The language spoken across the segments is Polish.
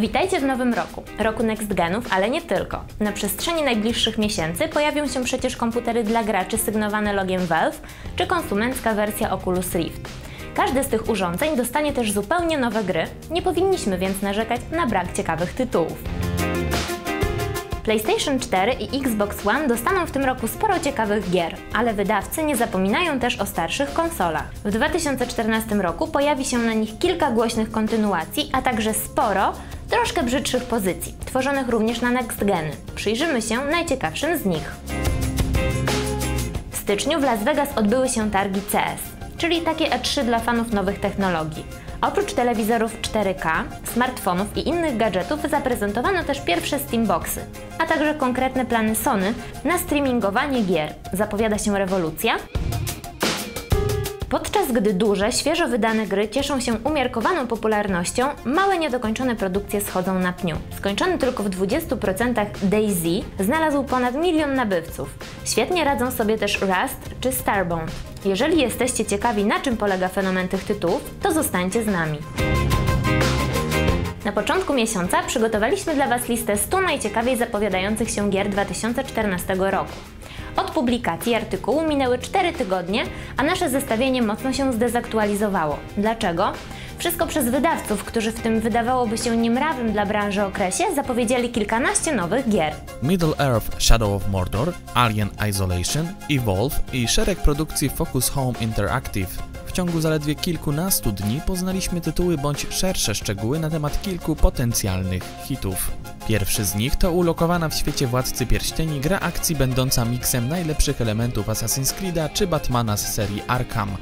Witajcie w nowym roku, roku Next Genów, ale nie tylko. Na przestrzeni najbliższych miesięcy pojawią się przecież komputery dla graczy sygnowane logiem Valve czy konsumencka wersja Oculus Rift. Każdy z tych urządzeń dostanie też zupełnie nowe gry, nie powinniśmy więc narzekać na brak ciekawych tytułów. PlayStation 4 i Xbox One dostaną w tym roku sporo ciekawych gier, ale wydawcy nie zapominają też o starszych konsolach. W 2014 roku pojawi się na nich kilka głośnych kontynuacji, a także sporo troszkę brzydszych pozycji, tworzonych również na next geny. Przyjrzymy się najciekawszym z nich. W styczniu w Las Vegas odbyły się targi CS, czyli takie E3 dla fanów nowych technologii. Oprócz telewizorów 4K, smartfonów i innych gadżetów zaprezentowano też pierwsze Steamboxy, a także konkretne plany Sony na streamingowanie gier. Zapowiada się rewolucja? Podczas gdy duże, świeżo wydane gry cieszą się umiarkowaną popularnością, małe niedokończone produkcje schodzą na pniu. Skończony tylko w 20% Daisy znalazł ponad milion nabywców. Świetnie radzą sobie też Rust czy Starbound. Jeżeli jesteście ciekawi na czym polega fenomen tych tytułów, to zostańcie z nami. Na początku miesiąca przygotowaliśmy dla Was listę 100 najciekawiej zapowiadających się gier 2014 roku. Od publikacji artykułu minęły 4 tygodnie, a nasze zestawienie mocno się zdezaktualizowało. Dlaczego? Wszystko przez wydawców, którzy w tym wydawałoby się niemrawym dla branży okresie zapowiedzieli kilkanaście nowych gier. Middle Earth Shadow of Mordor, Alien Isolation, Evolve i szereg produkcji Focus Home Interactive. Ciągu zaledwie kilkunastu dni poznaliśmy tytuły bądź szersze szczegóły na temat kilku potencjalnych hitów. Pierwszy z nich to ulokowana w świecie Władcy Pierścieni gra akcji będąca miksem najlepszych elementów Assassin's Creed'a czy Batmana z serii Arkham.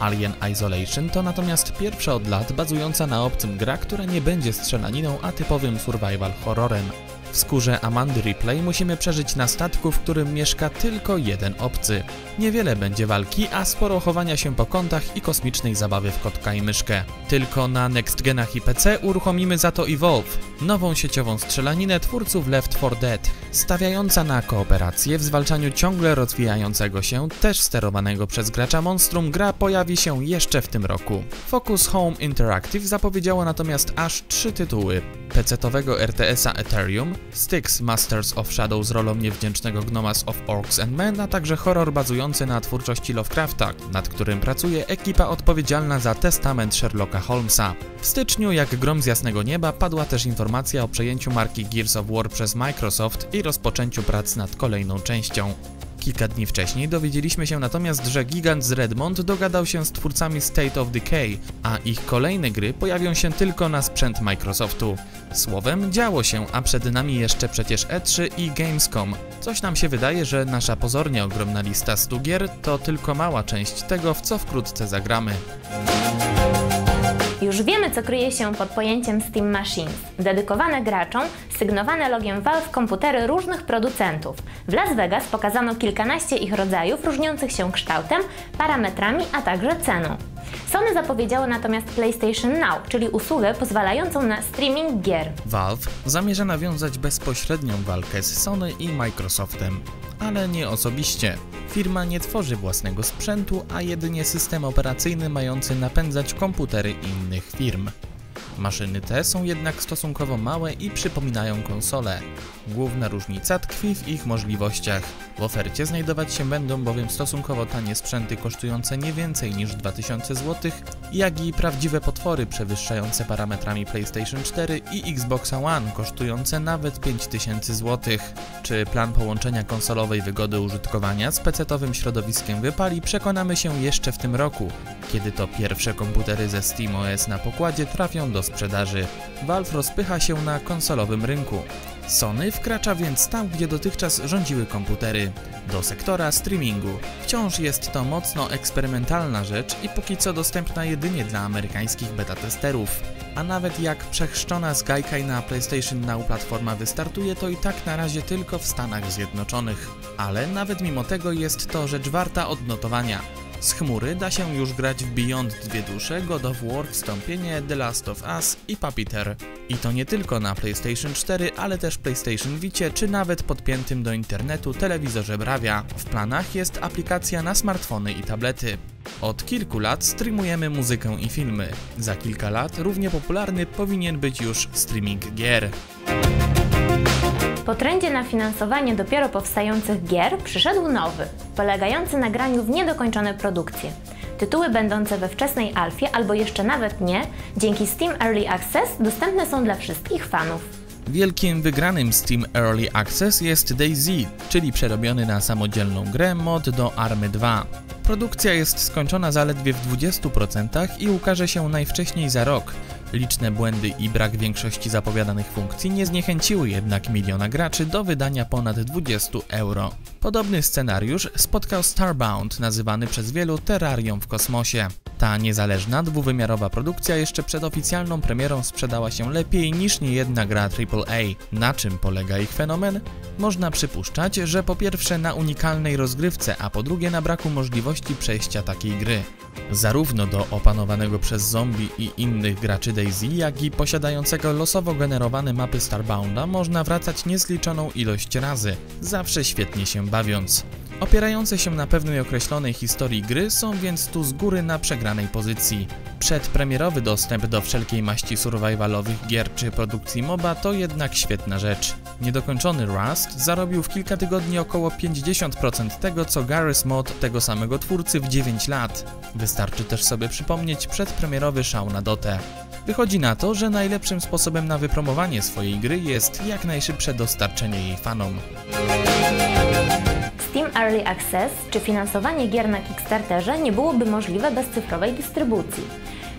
Alien Isolation to natomiast pierwsza od lat bazująca na obcym gra, która nie będzie strzelaniną, a typowym survival horrorem. W skórze Amandy Ripley musimy przeżyć na statku, w którym mieszka tylko jeden obcy. Niewiele będzie walki, a sporo chowania się po kątach i kosmicznej zabawy w kotka i myszkę. Tylko na Next Genach i PC uruchomimy za to Evolve, nową sieciową strzelaninę twórców Left 4 Dead, stawiająca na kooperację w zwalczaniu ciągle rozwijającego się, też sterowanego przez gracza monstrum, gra pojawi się jeszcze w tym roku. Focus Home Interactive zapowiedziało natomiast aż trzy tytuły. PC-owego RTS-a Ethereum, Styx Masters of Shadow z rolą niewdzięcznego gnomas of Orcs and Men, a także horror bazujący na twórczości Lovecrafta, nad którym pracuje ekipa odpowiedzialna za testament Sherlocka Holmesa. W styczniu, jak grom z jasnego nieba, padła też informacja o przejęciu marki Gears of War przez Microsoft i rozpoczęciu prac nad kolejną częścią. Kilka dni wcześniej dowiedzieliśmy się natomiast, że gigant z Redmond dogadał się z twórcami State of Decay, a ich kolejne gry pojawią się tylko na sprzęt Microsoftu. Słowem, działo się, a przed nami jeszcze przecież E3 i Gamescom. Coś nam się wydaje, że nasza pozornie ogromna lista 100 gier to tylko mała część tego, w co wkrótce zagramy. Już wiemy, co kryje się pod pojęciem Steam Machines. Dedykowane graczom, sygnowane logiem Valve komputery różnych producentów. W Las Vegas pokazano kilkanaście ich rodzajów, różniących się kształtem, parametrami, a także ceną. Sony zapowiedziało natomiast PlayStation Now, czyli usługę pozwalającą na streaming gier. Valve zamierza nawiązać bezpośrednią walkę z Sony i Microsoftem, ale nie osobiście. Firma nie tworzy własnego sprzętu, a jedynie system operacyjny mający napędzać komputery innych firm. Maszyny te są jednak stosunkowo małe i przypominają konsole. Główna różnica tkwi w ich możliwościach. W ofercie znajdować się będą bowiem stosunkowo tanie sprzęty kosztujące nie więcej niż 2000 zł, jak i prawdziwe potwory przewyższające parametrami PlayStation 4 i Xbox One kosztujące nawet 5000 zł. Czy plan połączenia konsolowej wygody użytkowania z PC-owym środowiskiem wypali przekonamy się jeszcze w tym roku, kiedy to pierwsze komputery ze SteamOS na pokładzie trafią do sprzedaży. Valve rozpycha się na konsolowym rynku. Sony wkracza więc tam, gdzie dotychczas rządziły komputery, do sektora streamingu. Wciąż jest to mocno eksperymentalna rzecz i póki co dostępna jedynie dla amerykańskich beta testerów. A nawet jak przechrzczona z Gaikai na PlayStation Now platforma wystartuje, to i tak na razie tylko w Stanach Zjednoczonych. Ale nawet mimo tego jest to rzecz warta odnotowania. Z chmury da się już grać w Beyond Dwie Dusze, God of War, Wstąpienie, The Last of Us i Puppeteer. I to nie tylko na PlayStation 4, ale też PlayStation Vicie, czy nawet podpiętym do internetu telewizorze Bravia. W planach jest aplikacja na smartfony i tablety. Od kilku lat streamujemy muzykę i filmy. Za kilka lat równie popularny powinien być już streaming gier. Po trendzie na finansowanie dopiero powstających gier przyszedł nowy, polegający na graniu w niedokończone produkcje. Tytuły będące we wczesnej alfie albo jeszcze nawet nie, dzięki Steam Early Access dostępne są dla wszystkich fanów. Wielkim wygranym Steam Early Access jest DayZ, czyli przerobiony na samodzielną grę mod do Army 2. Produkcja jest skończona zaledwie w 20% i ukaże się najwcześniej za rok. Liczne błędy i brak większości zapowiadanych funkcji nie zniechęciły jednak miliona graczy do wydania ponad 20 euro. Podobny scenariusz spotkał Starbound, nazywany przez wielu terrarią w kosmosie. Ta niezależna, dwuwymiarowa produkcja jeszcze przed oficjalną premierą sprzedała się lepiej niż niejedna gra AAA. Na czym polega ich fenomen? Można przypuszczać, że po pierwsze na unikalnej rozgrywce, a po drugie na braku możliwości przejścia takiej gry. Zarówno do opanowanego przez zombie i innych graczy DayZ, jak i posiadającego losowo generowane mapy Starbounda można wracać niezliczoną ilość razy, zawsze świetnie się bawiąc. Opierające się na pewnej określonej historii gry są więc tu z góry na przegranej pozycji. Przedpremierowy dostęp do wszelkiej maści survivalowych gier czy produkcji MOBA to jednak świetna rzecz. Niedokończony Rust zarobił w kilka tygodni około 50% tego co Garry's Mod tego samego twórcy w 9 lat. Wystarczy też sobie przypomnieć przedpremierowy szał na Dotę. Wychodzi na to, że najlepszym sposobem na wypromowanie swojej gry jest jak najszybsze dostarczenie jej fanom. Steam Early Access czy finansowanie gier na Kickstarterze nie byłoby możliwe bez cyfrowej dystrybucji.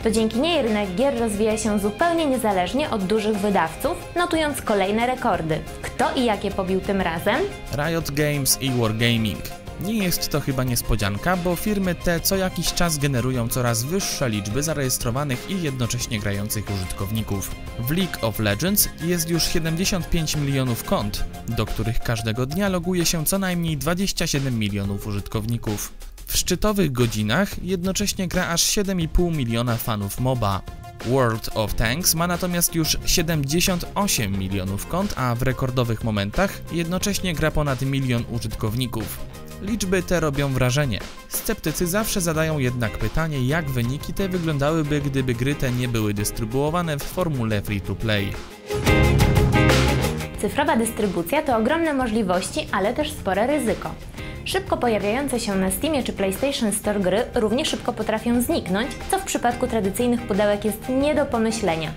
To dzięki niej rynek gier rozwija się zupełnie niezależnie od dużych wydawców, notując kolejne rekordy. Kto i jakie pobił tym razem? Riot Games i Wargaming. Nie jest to chyba niespodzianka, bo firmy te co jakiś czas generują coraz wyższe liczby zarejestrowanych i jednocześnie grających użytkowników. W League of Legends jest już 75 milionów kont, do których każdego dnia loguje się co najmniej 27 milionów użytkowników. W szczytowych godzinach jednocześnie gra aż 7,5 miliona fanów MOBA. World of Tanks ma natomiast już 78 milionów kont, a w rekordowych momentach jednocześnie gra ponad milion użytkowników. Liczby te robią wrażenie. Sceptycy zawsze zadają jednak pytanie, jak wyniki te wyglądałyby, gdyby gry te nie były dystrybuowane w formule free-to-play. Cyfrowa dystrybucja to ogromne możliwości, ale też spore ryzyko. Szybko pojawiające się na Steamie czy PlayStation Store gry równie szybko potrafią zniknąć, co w przypadku tradycyjnych pudełek jest nie do pomyślenia.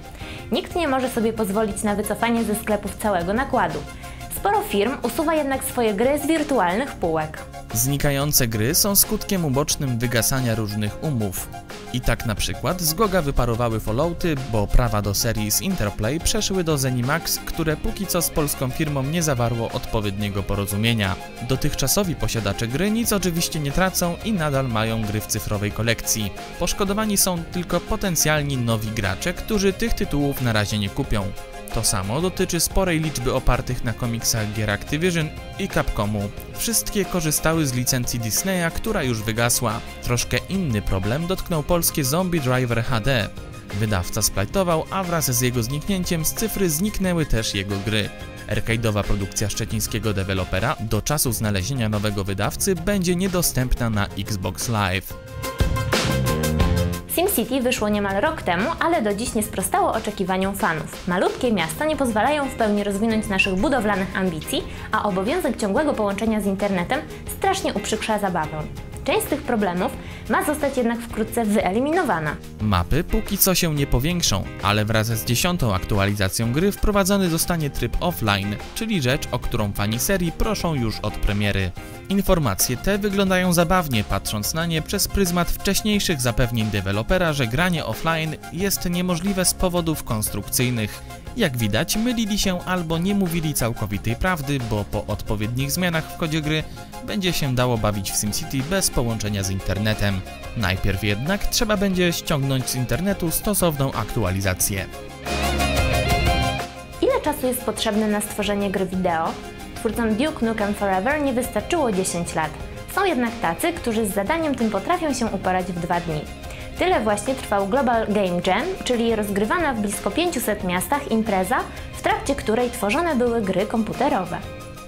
Nikt nie może sobie pozwolić na wycofanie ze sklepów całego nakładu. Sporo firm usuwa jednak swoje gry z wirtualnych półek. Znikające gry są skutkiem ubocznym wygasania różnych umów. I tak na przykład z Goga wyparowały Fallouty, bo prawa do serii z Interplay przeszły do Zenimax, które póki co z polską firmą nie zawarło odpowiedniego porozumienia. Dotychczasowi posiadacze gry nic oczywiście nie tracą i nadal mają gry w cyfrowej kolekcji. Poszkodowani są tylko potencjalni nowi gracze, którzy tych tytułów na razie nie kupią. To samo dotyczy sporej liczby opartych na komiksach gier Activision i Capcomu. Wszystkie korzystały z licencji Disneya, która już wygasła. Troszkę inny problem dotknął polskie Zombie Driver HD. Wydawca splajtował, a wraz z jego zniknięciem z cyfry zniknęły też jego gry. Arcade'owa produkcja szczecińskiego dewelopera do czasu znalezienia nowego wydawcy będzie niedostępna na Xbox Live. SimCity wyszło niemal rok temu, ale do dziś nie sprostało oczekiwaniom fanów. Malutkie miasta nie pozwalają w pełni rozwinąć naszych budowlanych ambicji, a obowiązek ciągłego połączenia z internetem strasznie uprzykrza zabawę. Część z tych problemów ma zostać jednak wkrótce wyeliminowana. Mapy póki co się nie powiększą, ale wraz z dziesiątą aktualizacją gry wprowadzony zostanie tryb offline, czyli rzecz, o którą fani serii proszą już od premiery. Informacje te wyglądają zabawnie, patrząc na nie przez pryzmat wcześniejszych zapewnień dewelopera, że granie offline jest niemożliwe z powodów konstrukcyjnych. Jak widać, mylili się albo nie mówili całkowitej prawdy, bo po odpowiednich zmianach w kodzie gry będzie się dało bawić w SimCity bez połączenia z internetem. Najpierw jednak trzeba będzie ściągnąć z internetu stosowną aktualizację. Ile czasu jest potrzebne na stworzenie gry wideo? Twórcom Duke Nukem Forever nie wystarczyło 10 lat. Są jednak tacy, którzy z zadaniem tym potrafią się uporać w dwa dni. Tyle właśnie trwał Global Game Jam, czyli rozgrywana w blisko 500 miastach impreza, w trakcie której tworzone były gry komputerowe.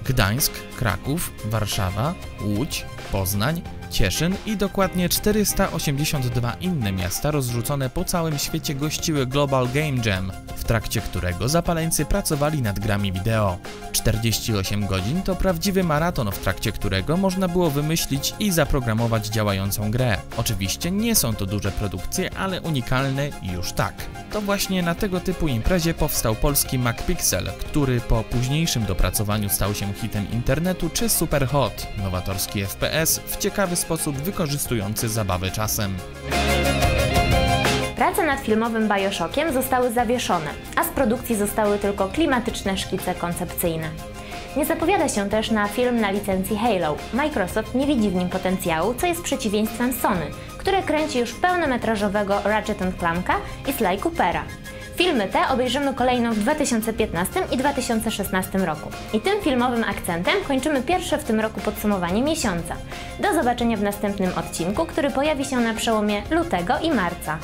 Gdańsk, Kraków, Warszawa, Łódź, Poznań, Cieszyn i dokładnie 482 inne miasta rozrzucone po całym świecie gościły Global Game Jam, w trakcie którego zapaleńcy pracowali nad grami wideo. 48 godzin to prawdziwy maraton, w trakcie którego można było wymyślić i zaprogramować działającą grę. Oczywiście nie są to duże produkcje, ale unikalne już tak. To właśnie na tego typu imprezie powstał polski MacPixel, który po późniejszym dopracowaniu stał się hitem internetu czy Superhot, nowatorski FPS w ciekawy sposób wykorzystujący zabawę czasem. Prace nad filmowym Bioshockiem zostały zawieszone, a z produkcji zostały tylko klimatyczne szkice koncepcyjne. Nie zapowiada się też na film na licencji Halo. Microsoft nie widzi w nim potencjału, co jest przeciwieństwem Sony, które kręci już pełnometrażowego Ratchet Clanka i Sly Coopera. Filmy te obejrzymy kolejno w 2015 i 2016 roku. I tym filmowym akcentem kończymy pierwsze w tym roku podsumowanie miesiąca. Do zobaczenia w następnym odcinku, który pojawi się na przełomie lutego i marca.